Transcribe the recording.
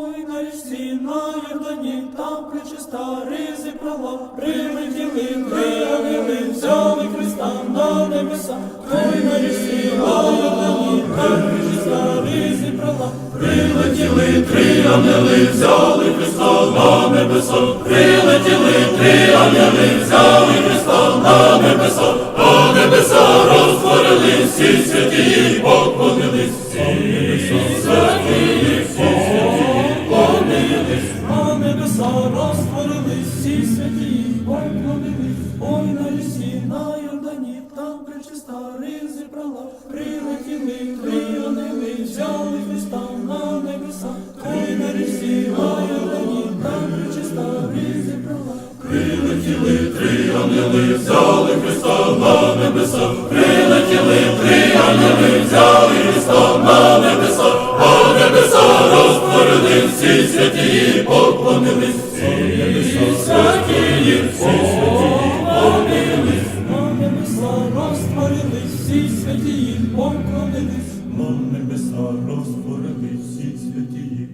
Ой, на річці, на Йордані, там причиста ризи права, прилетіли ангели, взяли Христа на небеса. Ой, на річці, на Йордані, там причиста ризи права, прилетіли три ангели, взяли Христа на небеса. Прилетіли три ангели, взяли Христа на небеса. А небеса розтворили, всі святі поклонились, всі святі, А небеса розтворились, всі святі поклонились. Ой, на лісі, на Йордані, там причиста ризи права. Прилетіли ангели, взяли Христа на небеса. Ой, на лісі, на Йордані, там причиста ризи права. Прилетіли ангели, взяли Христа небеса. Прилетіли ангели, взяли Святі поклонились. На небеса розтворились, всі святі